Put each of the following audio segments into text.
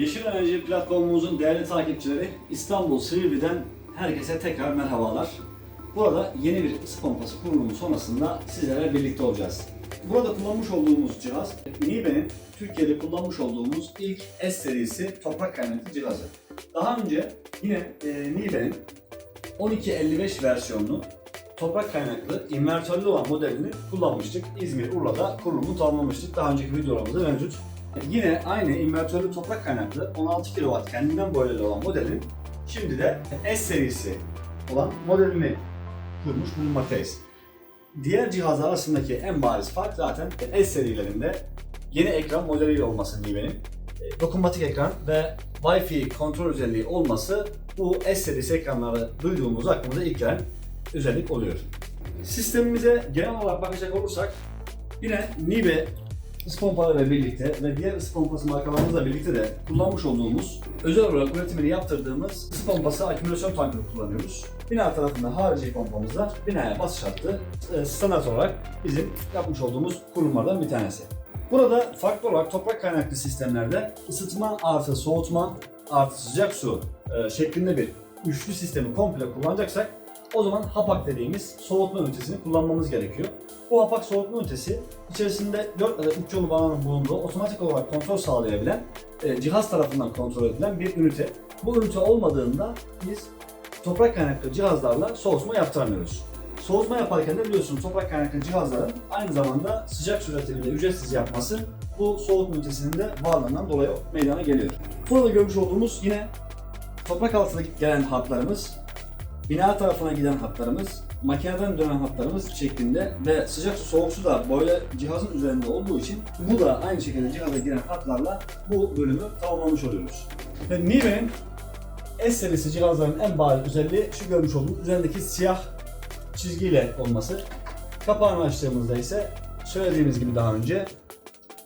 Yeşil Enerji platformumuzun değerli takipçileri İstanbul Silivri'den herkese tekrar merhabalar. Burada yeni bir ısı pompası kurulumu sonrasında sizlerle birlikte olacağız. Burada kullanmış olduğumuz cihaz Nibe'nin Türkiye'de kullanmış olduğumuz ilk S serisi toprak kaynaklı cihazı. Daha önce yine e, Nibe'nin 1255 versiyonlu toprak kaynaklı invertörlü olan modelini kullanmıştık. İzmir, Urla'da kurulumu tamamlamıştık. Daha önceki videolarımızda mevcut. Yine aynı invertörlü toprak kaynaklı 16 kW kendinden boylı olan modelin şimdi de S serisi olan modelini kurmuş bulunmaktayız. Diğer cihazlar arasındaki en bariz fark zaten S serilerinde yeni ekran modeliyle olması Nive'nin. E, Dokunmatik ekran ve Wi-Fi kontrol özelliği olması bu S serisi ekranları duyduğumuz aklımıza ilk gelen özellik oluyor. Sistemimize genel olarak bakacak olursak yine Nive ısı pompalarıyla birlikte ve diğer ısı markalarımızla birlikte de kullanmış olduğumuz özel olarak üretimini yaptırdığımız ısı pompası akümülasyon tankını kullanıyoruz. Bina tarafında harici pompamızda binaya basış hattı e, standart olarak bizim yapmış olduğumuz kurulumlardan bir tanesi. Burada farklı olarak toprak kaynaklı sistemlerde ısıtma artı soğutma artı sıcak su e, şeklinde bir üçlü sistemi komple kullanacaksak o zaman HAPAK dediğimiz soğutma ünitesini kullanmamız gerekiyor. Bu HAPAK soğutma ünitesi içerisinde 4 adet 3 yolu bağlanın bulunduğu otomatik olarak kontrol sağlayabilen, e, cihaz tarafından kontrol edilen bir ünite. Bu ünite olmadığında biz toprak kaynaklı cihazlarla soğutma yaptıramıyoruz. Soğutma yaparken de biliyorsunuz toprak kaynaklı cihazların aynı zamanda sıcak su üretimini de ücretsiz yapması bu soğutma ünitesinin de varlığından dolayı meydana geliyor. Burada görmüş olduğumuz yine toprak altına gelen hatlarımız, bina tarafına giden hatlarımız, makineden dönen hatlarımız şeklinde ve sıcak su soğuk su da böyle cihazın üzerinde olduğu için bu da aynı şekilde cihaza giren hatlarla bu bölümü tamamlamış oluyoruz. Ve Nive'nin S serisi cihazların en bariz özelliği şu görmüş olduğunuz üzerindeki siyah çizgiyle olması. Kapağını açtığımızda ise söylediğimiz gibi daha önce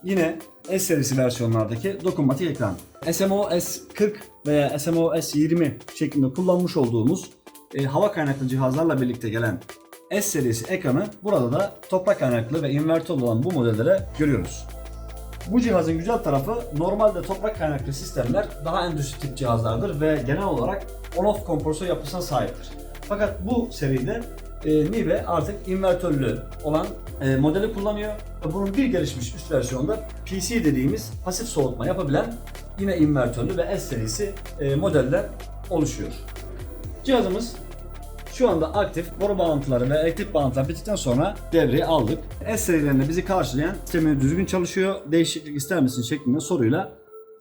yine S serisi versiyonlardaki dokunmatik ekran. SMOS 40 veya SMOS 20 şeklinde kullanmış olduğumuz e, hava kaynaklı cihazlarla birlikte gelen S serisi ekranı burada da toprak kaynaklı ve invertör olan bu modellere görüyoruz. Bu cihazın güzel tarafı normalde toprak kaynaklı sistemler daha endüstri tip cihazlardır ve genel olarak on-off kompresör yapısına sahiptir. Fakat bu seride e, Nive artık invertörlü olan e, modeli kullanıyor bunun bir gelişmiş üst versiyonda PC dediğimiz pasif soğutma yapabilen yine invertörlü ve S serisi e, modeller oluşuyor. Cihazımız şu anda aktif boru bağlantıları ve elektrik bağlantıları bittikten sonra devreye aldık. S serilerinde bizi karşılayan sistemi düzgün çalışıyor, değişiklik ister misin şeklinde soruyla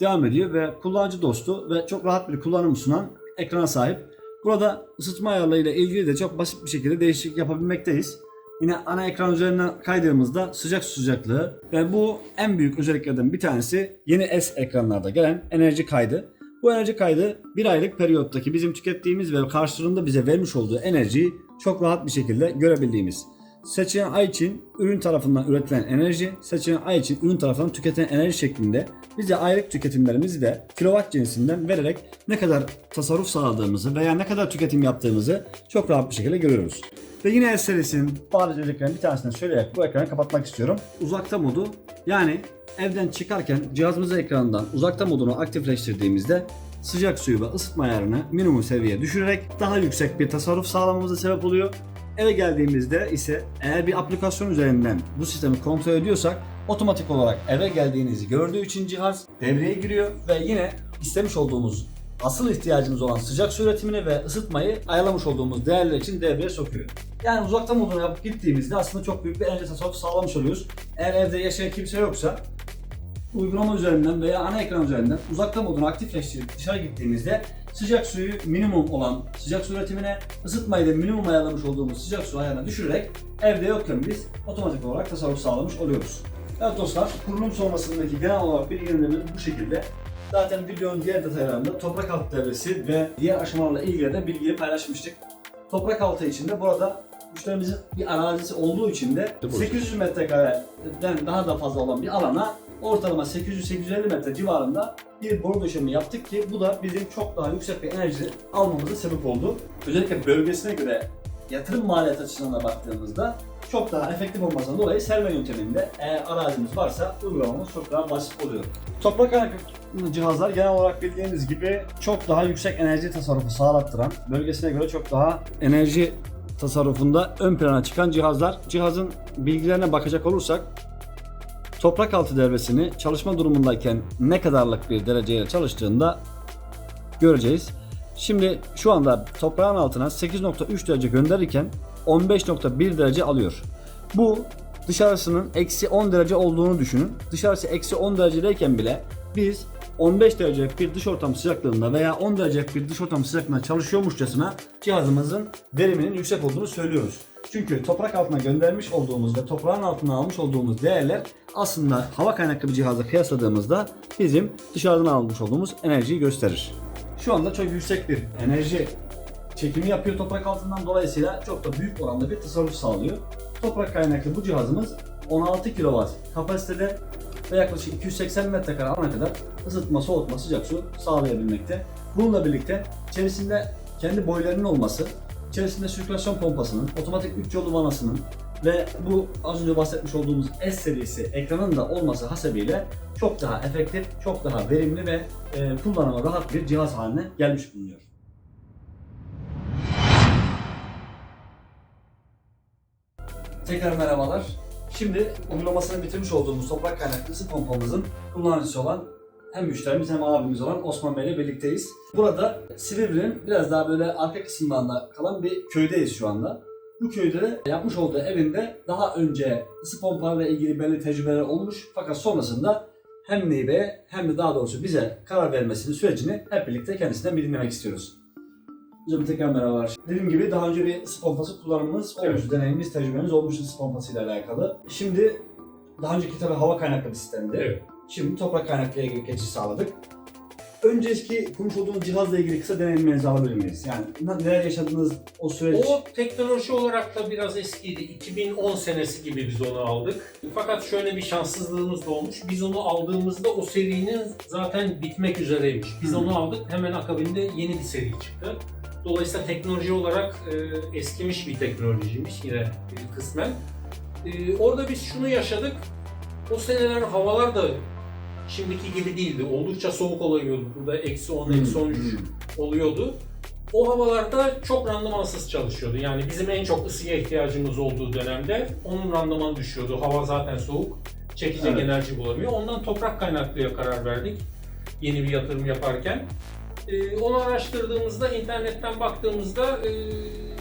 devam ediyor ve kullanıcı dostu ve çok rahat bir kullanım sunan ekrana sahip. Burada ısıtma ayarlarıyla ilgili de çok basit bir şekilde değişiklik yapabilmekteyiz. Yine ana ekran üzerinden kaydığımızda sıcak su sıcaklığı ve bu en büyük özelliklerden bir tanesi yeni S ekranlarda gelen enerji kaydı. Bu enerji kaydı bir aylık periyottaki bizim tükettiğimiz ve karşılığında bize vermiş olduğu enerjiyi çok rahat bir şekilde görebildiğimiz. Seçilen ay için ürün tarafından üretilen enerji, seçilen ay için ürün tarafından tüketilen enerji şeklinde bize aylık tüketimlerimizi de kilowatt cinsinden vererek ne kadar tasarruf sağladığımızı veya ne kadar tüketim yaptığımızı çok rahat bir şekilde görüyoruz. Ve yine S serisinin bariz özelliklerinden bir tanesini söyleyerek bu ekranı kapatmak istiyorum. Uzakta modu yani evden çıkarken cihazımızın ekranından uzakta modunu aktifleştirdiğimizde sıcak suyu ve ısıtma ayarını minimum seviyeye düşürerek daha yüksek bir tasarruf sağlamamıza sebep oluyor. Eve geldiğimizde ise eğer bir aplikasyon üzerinden bu sistemi kontrol ediyorsak otomatik olarak eve geldiğinizi gördüğü için cihaz devreye giriyor ve yine istemiş olduğumuz asıl ihtiyacımız olan sıcak su üretimini ve ısıtmayı ayarlamış olduğumuz değerler için devreye sokuyor. Yani uzaktan modunu yapıp gittiğimizde aslında çok büyük bir enerji tasarrufu sağlamış oluyoruz. Eğer evde yaşayan kimse yoksa uygulama üzerinden veya ana ekran üzerinden uzakta modunu aktifleştirip dışarı gittiğimizde sıcak suyu minimum olan sıcak su üretimine, ısıtmayı da minimum ayarlamış olduğumuz sıcak su ayarına düşürerek evde yokken biz otomatik olarak tasarruf sağlamış oluyoruz. Evet dostlar, kurulum sonrasındaki genel olarak bilgilerimiz bu şekilde. Zaten videonun diğer detaylarında toprak altı devresi ve diğer aşamalarla ilgili de bilgiyi paylaşmıştık. Toprak altı içinde burada müşterimizin bir arazisi olduğu için de 800 metrekareden daha da fazla olan bir alana ortalama 800-850 metre civarında bir boru döşemi yaptık ki bu da bizim çok daha yüksek bir enerji almamıza sebep oldu. Özellikle bölgesine göre yatırım maliyeti açısından da baktığımızda çok daha efektif olmasından dolayı serme yönteminde eğer arazimiz varsa uygulamamız çok daha basit oluyor. Toprak kaynaklı cihazlar genel olarak bildiğiniz gibi çok daha yüksek enerji tasarrufu sağlattıran, bölgesine göre çok daha enerji tasarrufunda ön plana çıkan cihazlar. Cihazın bilgilerine bakacak olursak toprak altı derbesini çalışma durumundayken ne kadarlık bir dereceyle çalıştığında göreceğiz. Şimdi şu anda toprağın altına 8.3 derece gönderirken 15.1 derece alıyor. Bu dışarısının eksi 10 derece olduğunu düşünün. Dışarısı eksi 10 derecedeyken bile biz 15 derece bir dış ortam sıcaklığında veya 10 derece bir dış ortam sıcaklığında çalışıyormuşçasına cihazımızın veriminin yüksek olduğunu söylüyoruz. Çünkü toprak altına göndermiş olduğumuz ve toprağın altına almış olduğumuz değerler aslında hava kaynaklı bir cihazla kıyasladığımızda bizim dışarıdan almış olduğumuz enerjiyi gösterir. Şu anda çok yüksek bir enerji çekimi yapıyor toprak altından dolayısıyla çok da büyük oranda bir tasarruf sağlıyor. Toprak kaynaklı bu cihazımız 16 kW kapasitede ve yaklaşık 280 metrekare alana kadar ısıtma, soğutma, sıcak su sağlayabilmekte. Bununla birlikte içerisinde kendi boylarının olması, içerisinde sirkülasyon pompasının, otomatik 3 yolu vanasının ve bu az önce bahsetmiş olduğumuz S serisi ekranın da olması hasebiyle çok daha efektif, çok daha verimli ve e, kullanıma rahat bir cihaz haline gelmiş bulunuyor. Tekrar merhabalar. Şimdi uygulamasını bitirmiş olduğumuz toprak kaynaklı ısı pompamızın kullanıcısı olan hem müşterimiz hem abimiz olan Osman Bey ile birlikteyiz. Burada Silivri'nin biraz daha böyle arka kısımlarında kalan bir köydeyiz şu anda. Bu köyde de yapmış olduğu evinde daha önce ısı pompalarla ilgili belli tecrübeler olmuş fakat sonrasında hem Neybe hem de daha doğrusu bize karar vermesinin sürecini hep birlikte kendisinden bir dinlemek istiyoruz. Hocam tekrar merhabalar. Dediğim gibi daha önce bir ısı pompası kullanımımız olmuş, Evet. deneyimimiz, tecrübemiz olmuş ısı pompası ile alakalı. Şimdi daha önceki tabii hava kaynaklı bir sistemdi. Evet. Şimdi toprak kaynaklı ilgili geçiş sağladık. Önceki kurmuş olduğunuz cihazla ilgili kısa deneyimlerinizi alabilir miyiz? Yani neler yaşadınız o süreç? O teknoloji olarak da biraz eskiydi. 2010 senesi gibi biz onu aldık. Fakat şöyle bir şanssızlığımız da olmuş. Biz onu aldığımızda o serinin zaten bitmek üzereymiş. Biz Hı. onu aldık hemen akabinde yeni bir seri çıktı. Dolayısıyla teknoloji olarak e, eskimiş bir teknolojiymiş yine e, kısmen. E, orada biz şunu yaşadık. O seneler havalar da şimdiki gibi değildi. Oldukça soğuk oluyordu. Burada eksi 10, Hmm, eksi 13 hmm. oluyordu. O havalarda çok randımansız çalışıyordu. Yani bizim en çok ısıya ihtiyacımız olduğu dönemde onun randımanı düşüyordu. Hava zaten soğuk, çekecek Evet. enerji bulamıyor. Ondan toprak kaynaklıya karar verdik yeni bir yatırım yaparken. Ee, onu araştırdığımızda, internetten baktığımızda e,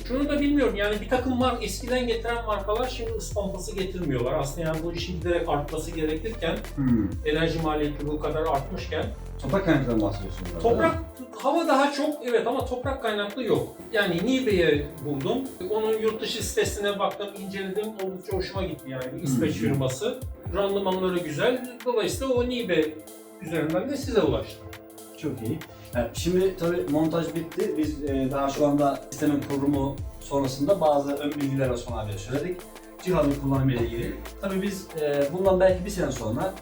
şunu da bilmiyorum yani bir takım var eskiden getiren markalar şimdi ısı pompası getirmiyorlar. Aslında yani bu işin giderek artması gerekirken, Hmm. enerji maliyeti bu kadar artmışken Toprak kaynaklıdan bahsediyorsunuz. herhalde, Toprak, hava daha çok evet ama toprak kaynaklı yok. Yani Nive'ye buldum. Onun yurt dışı sitesine baktım, inceledim. Oldukça hoşuma gitti yani. Bir İsveç Hı hı. firması. Randımanları güzel. Dolayısıyla o Nive üzerinden de size ulaştım. Çok iyi. Evet, şimdi tabii montaj bitti. Biz e, daha şu anda sistemin kurumu sonrasında bazı ön bilgiler Osman abiye söyledik. Cihazın kullanımı ile ilgili. Tabii biz e, bundan belki bir sene sonra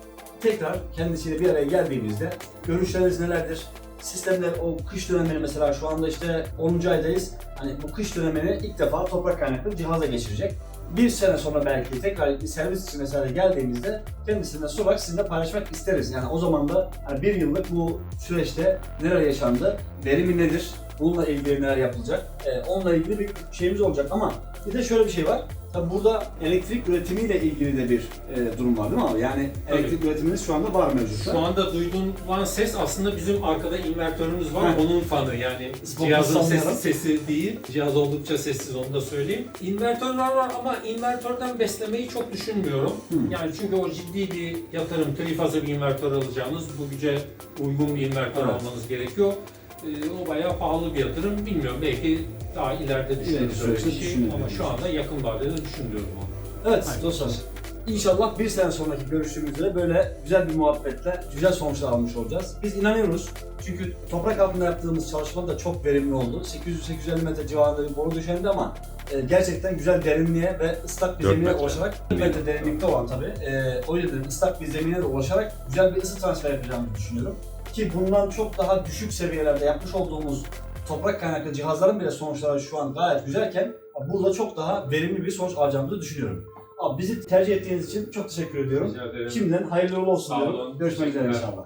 tekrar kendisiyle bir araya geldiğimizde görüşleriniz nelerdir? Sistemler o kış dönemini mesela şu anda işte 10. aydayız. Hani bu kış dönemini ilk defa toprak kaynaklı cihaza geçirecek. Bir sene sonra belki tekrar bir servis için mesela geldiğimizde kendisinden sorarak sizinle paylaşmak isteriz. Yani o zaman da hani bir yıllık bu süreçte neler yaşandı, verimi nedir, bununla ilgili neler yapılacak, e, onunla ilgili bir şeyimiz olacak ama bir de şöyle bir şey var. Tabi burada elektrik üretimiyle ilgili de bir e, durum var değil mi abi? Yani Tabii. elektrik üretiminiz şu anda var mevcut. Şu anda duyduğun olan ses aslında bizim arkada invertörümüz var. Heh. Onun fanı yani Spotu cihazın sesi, sesi değil. Cihaz oldukça sessiz onu da söyleyeyim. İnvertörler var ama invertörden beslemeyi çok düşünmüyorum. Hmm. Yani çünkü o ciddi bir yatırım, trifazı bir invertör alacağınız, bu güce uygun bir invertör Evet. almanız gerekiyor. Ee, o bayağı pahalı bir yatırım. Bilmiyorum belki daha ileride düşünürüz öyle bir şey ama şu anda yakın vadede düşünmüyorum onu. Evet Aynen. dostlar. İnşallah bir sene sonraki görüştüğümüzde böyle güzel bir muhabbetle güzel sonuçlar almış olacağız. Biz inanıyoruz. Çünkü toprak altında yaptığımız çalışma da çok verimli oldu. 800-850 metre civarında bir boru döşendi ama e, gerçekten güzel derinliğe ve ıslak bir zemine ulaşarak 4 metre derinlikte olan tabii. E, o yüzden ıslak bir zemine de ulaşarak güzel bir ısı transfer yapacağımızı düşünüyorum. Ki bundan çok daha düşük seviyelerde yapmış olduğumuz toprak kaynaklı cihazların bile sonuçları şu an gayet güzelken burada çok daha verimli bir sonuç alacağımızı düşünüyorum. Abi bizi tercih ettiğiniz için çok teşekkür ediyorum. Şimdiden hayırlı uğurlu olsun diyorum. Görüşmek üzere inşallah.